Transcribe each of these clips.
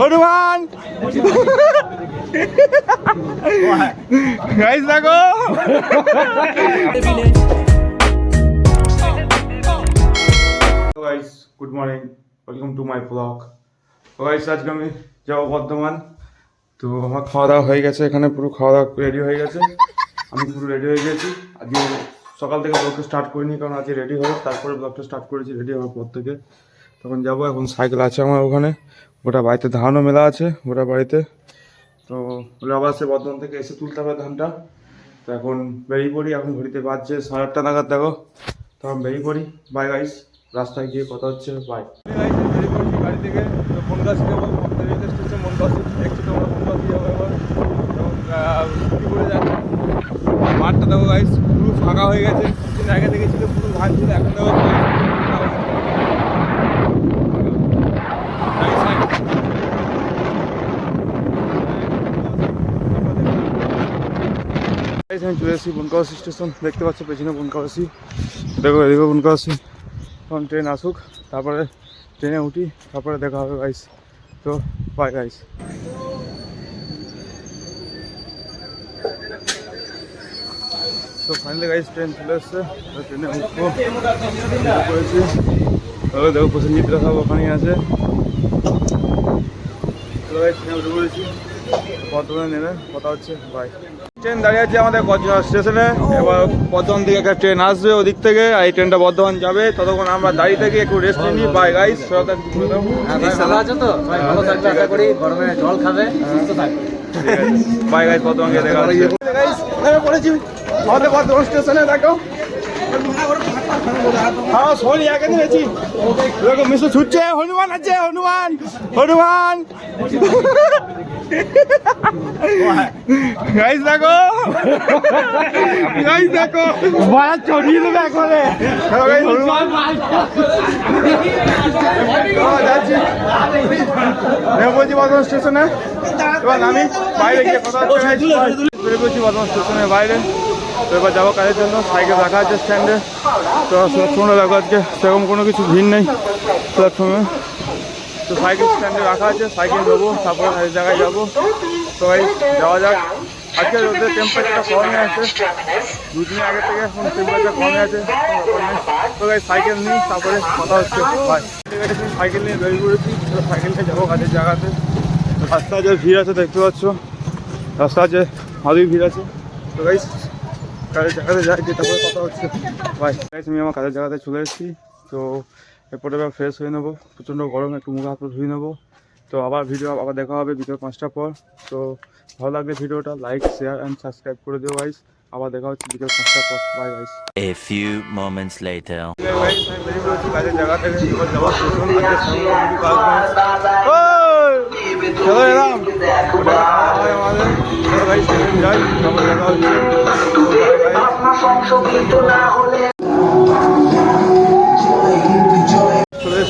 হনুমান! দেখো! Good morning welcome to my blog guys আজকে আমি যাব বর্ধমান। তো আমার খাওয়া দাওয়া হয়ে গেছে এখানে, পুরো খাওয়া দাওয়া রেডি হয়ে গেছে। আমি পুরো রেডি হয়ে গেছি। আজকে সকাল থেকে ব্লগটা স্টার্ট করিনি, কারণ আজকে রেডি হব তারপরে ব্লগটা স্টার্ট করেছি রেডি হওয়ার পর থেকে। তখন যাব, এখন সাইকেল আছে আমার ওখানে। ওটা বাড়িতে ধানও মেলা আছে ওটা বাড়িতে। তো ওগুলো আবার সে বর্ধমান থেকে এসে তুলতে হবে ধানটা। তো এখন বেরিয়ে পড়ি, এখন ঘড়িতে বাজছে সাড়ে আটটা নাগাদ, দেখো। তখন বেরিয়ে পড়ি। বাই গাইস রাস্তায় গিয়ে কথা হচ্ছে বাই গাড়ি থেকে স্টেশন যাচ্ছে মাঠটা দেখো গাইস পুরো ফাঁকা হয়ে গেছে। কিছুদিন আগে থেকে ছিল পুরো ধান ছিল, এখন দেখো Guys, আমি চলে এসেছি বনকাওয়াসি স্টেশন দেখতে পাচ্ছ পেছনে বনকাওয়াসি দেখো এদিকে বনকাওয়াসি তখন ট্রেন আসুক তারপরে ট্রেনে উঠি তারপরে দেখা হবে গাইস তো বাই গাইস তো ফাইনালি গাইস ট্রেন চলে এসছে। ট্রেনে উঠবো। উঠে পড়েছি তবে দেখো প্রসেনজিৎ দেখাবো ওখানেই আছে। ট্রেনে উঠে পড়েছি। বর্ধমানে নেমে কথা হচ্ছে বাই ট্রেন দাঁড়িয়ে আছে আমাদের বর্ধমান স্টেশনে। এবার বর্ধমান থেকে একটা ট্রেন আসবে ওদিক থেকে আর এই ট্রেনটা বর্ধমান যাবে। ততক্ষণ আমরা দাঁড়িয়ে থেকে একটু রেস্ট নিই। বাই গাইস ভালো আছো তো ভালো থাকবে আশা করি গরমে জল খাবে সুস্থ থাকবে। বাই গাইস বর্ধমান গিয়ে দেখা হচ্ছে। গাইস নেমে পড়েছি আমাদের বর্ধমান স্টেশনে দেখো হ্যাঁ সোনি মিশু ছুটছে হনুমান আছে হনুমান হনুমান। গাইস দেখো। গাইস দেখো। বাড়া চড়িয়ে দেবে একবারে। নেমে বর্ধমান স্টেশনে। এবার আমি বাইরে গিয়ে কথা বেরিয়ে পড়েছি বর্ধমান স্টেশনের বাইরে। তো এবার যাব কাজের জন্য। সাইকেল রাখা আছে স্ট্যান্ডে। তো প্ল্যাটফর্মে দেখো আজকে সেরকম কোনো কিছু ভিড় নেই। প্ল্যাটফর্মে তো সাইকেল স্ট্যান্ডে রাখা আছে, সাইকেল নেব তারপরে কাজের জায়গায় যাব। তো ভাই যাওয়া যাক। আজকে রোদের টেম্পারেচারটা কমে আছে। দুদিন আগে থেকে এখন টেম্পারেচার কমে আছে। তো ভাই সাইকেল নিই, তারপরে কথা হচ্ছে। ভাই সাইকেল নিয়ে বেরিয়ে পড়েছি। তো সাইকেল নিয়ে যাব কাজের জায়গাতে। রাস্তায় যে ভিড় আছে, দেখতে পাচ্ছ। রাস্তা আছে, ভালোই ভিড় আছে। তো গাইস কাজের জায়গাতে যাই যে তারপরে কথা হচ্ছে। ভাই আমি আমার কাজের জায়গাতে চলে এসেছি। তো এরপরে আবার ফ্রেশ হয়ে নেব প্রচণ্ড গরম একটু মুখ হাত ধুয়ে নেব। তো আবার ভিডিও আবার দেখা হবে বিকেল পাঁচটার পর। তো ভালো লাগলে ভিডিওটা লাইক শেয়ার অ্যান্ড সাবস্ক্রাইব করে দিও গাইস আবার দেখা হচ্ছে বিকেল পাঁচটার পর। Bye guys A few moments later. Guys আমি বেরিয়ে পড়েছি কাজের জায়গা থেকে এবার যাওয়ার স্টেশন আজকে সামনে কাজ চলো এলাম আমাদের গাইস যাই তারপর দেখা হচ্ছে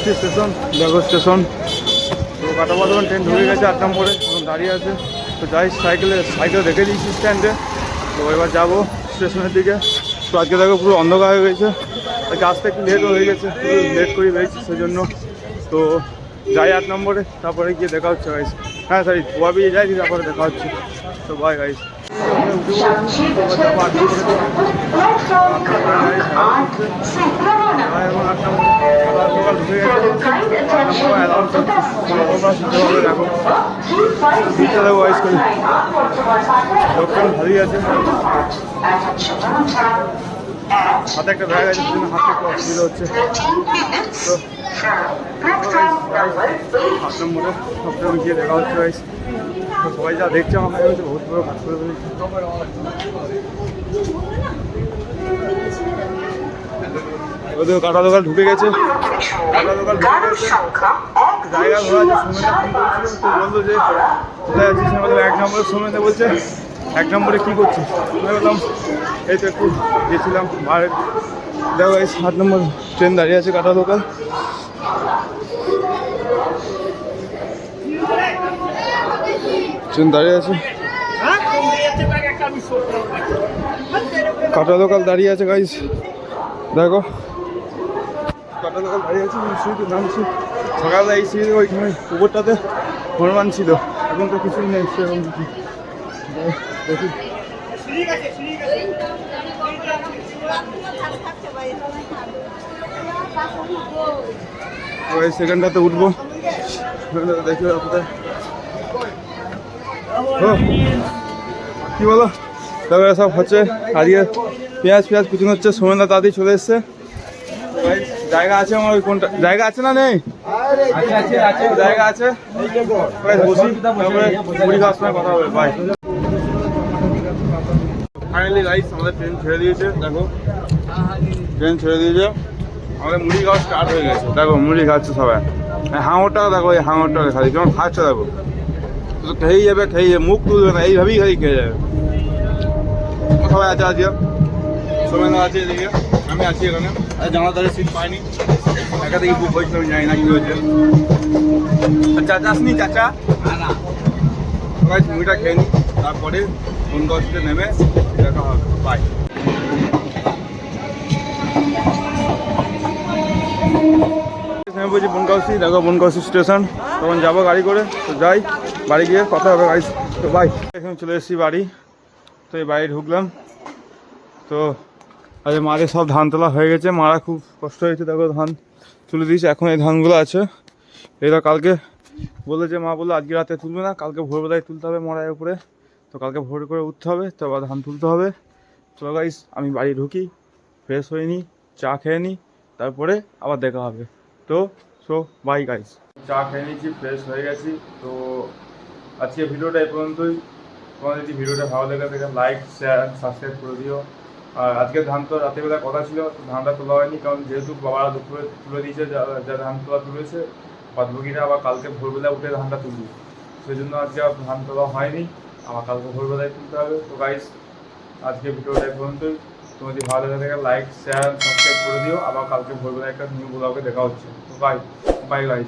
এসেছি স্টেশন দেখো স্টেশন তো কাটা বর্ধমান ট্রেন ঢুকে গেছে আট নম্বরে এখন দাঁড়িয়ে আছে তো যাই সাইকেলে সাইকেল রেখে দিয়েছি স্ট্যান্ডে তো এবার যাব স্টেশনের দিকে তো আজকে দেখো পুরো অন্ধকার হয়ে গেছে আজকে আসতে একটু লেটও হয়ে গেছে পুরো লেট করে বেরিয়েছি সেজন্য তো যাই আট নম্বরে তারপরে গিয়ে দেখা হচ্ছে গাইস হ্যাঁ সরি ওয়াবি যাই তারপরে দেখা হচ্ছে তো বাই গাইস লোকজন ভালোই আছে হাতে একটা ব্যাগ আছে সেজন্য হাতে একটু অসুবিধা হচ্ছে তো আট নম্বরে গিয়ে দেখা হচ্ছে গাইস তো সবাই যা দেখছে আমাকে হচ্ছে বহুত বড় কাজ করে ফেলেছি ওদের কাটা দোকান ঢুকে গেছে। কাটা দোকান ঢুকে গেছে। জায়গা ঘোরা আছে তো বলল যে কোথায় আছিস আমি এক নম্বরে সোমেনদা বলছে এক নম্বরে কী করছিস? আমি বললাম এই তো একটু গেছিলাম বাইরে। দেখো এই সাত নম্বর ট্রেন দাঁড়িয়ে আছে কাটা দোকান। ট্রেন দাঁড়িয়ে আছে। কাটা দোকান দাঁড়িয়ে আছে গাইস দেখো কাটা দোকান দাঁড়িয়ে আছে শুধু নামছি। সকালবেলা এই সিঁড়ি ওইখানে উপরটাতে হনুমান ছিল। এখন তো কিছুই নেই সেরকম কিছু দেখি। ওই উঠবো। দেখি ও, কি বলো? তারপরে সব হচ্ছে আজকে পেঁয়াজ পেঁয়াজ কুচুন হচ্ছে সোমেনদা তাড়াতাড়ি চলে এসছে। জায়গা আছে আমার কোনটা? জায়গা আছে না নেই? জায়গা আছে? মুড়ি খাওয়ার সময় কথা হবে গাইস আমাদের ট্রেন ছেড়ে দিয়েছে, দেখো। ট্রেন ছেড়ে দিয়েছে। আমাদের মুড়ি খাওয়া স্টার্ট হয়ে গেছে। দেখো, মুড়ি খাচ্ছে সবাই। হাঙরটা দেখো, এই হাঙরটা খালি কেমন খাচ্ছে দেখো। তো খেয়েই যাবে খেয়ে যাবে। মুখ তুলবে না, এইভাবেই খালি খেয়ে যাবে। সবাই আছে আজকে? সোমেনা আছে এদিকে। আমি আছি এখানে। আর জানার সিট পাইনি একা থেকে বুক হয়েছিল আমি জানি না কি হয়েছে। চাচা আসনি চাচা? সবাই মুড়িটা খেয়ে নি তারপরে কোন গছতে নেমে দেখা হবে। বাই আমি বলছি বনগাঁওসি দেখো বনগাঁওসি স্টেশন তখন যাব গাড়ি করে তো যাই বাড়ি গিয়ে কথা হবে গাড়ি তো বাই এখন চলে এসেছি বাড়ি। তো এই বাড়ি ঢুকলাম। তো আজ মাঝে সব ধান তোলা হয়ে গেছে। মারা খুব কষ্ট হয়েছে, দেখো ধান তুলে দিয়েছে। এখন এই ধানগুলো আছে। এটা কালকে বলেছে মা বলল আজকে রাতে তুলবে না, কালকে ভোরবেলায় তুলতে হবে মরার উপরে। তো কালকে ভোর করে উঠতে হবে, তো আবার ধান তুলতে হবে। চলো গাইস আমি বাড়ি ঢুকি ফ্রেশ হয়ে নিই চা খেয়ে নিই তারপরে আবার দেখা হবে। তো সো বাই গাইস চা খেয়ে নিয়েছি ফ্রেশ হয়ে গেছি। তো আজকে ভিডিওটা এই পর্যন্তই। তোমাদের যদি ভিডিওটা ভালো লেগে থাকে লাইক শেয়ার সাবস্ক্রাইব করে দিও। আর আজকে ধান তো রাতেরবেলা কথা ছিল ধানটা তোলা হয়নি, কারণ যেহেতু বাবারা দুপুরে তুলে দিয়েছে, যা ধান তোলা তুলেছে, বাদবাকিরা আবার কালকে ভোরবেলা উঠে ধানটা তুলবে। সেই জন্য আজকে আর ধান তোলা হয়নি আমার কালকে ভোরবেলায় তুলতে হবে। তো গাইস আজকে ভিডিওটা পর্যন্তই। তোমার যদি ভালো লেগে থাকে লাইক শেয়ার সাবস্ক্রাইব করে দিও। আবার কালকে ভোরবেলা একটা নিউ ব্লগে দেখা হচ্ছে। তো বাই বাই গাইস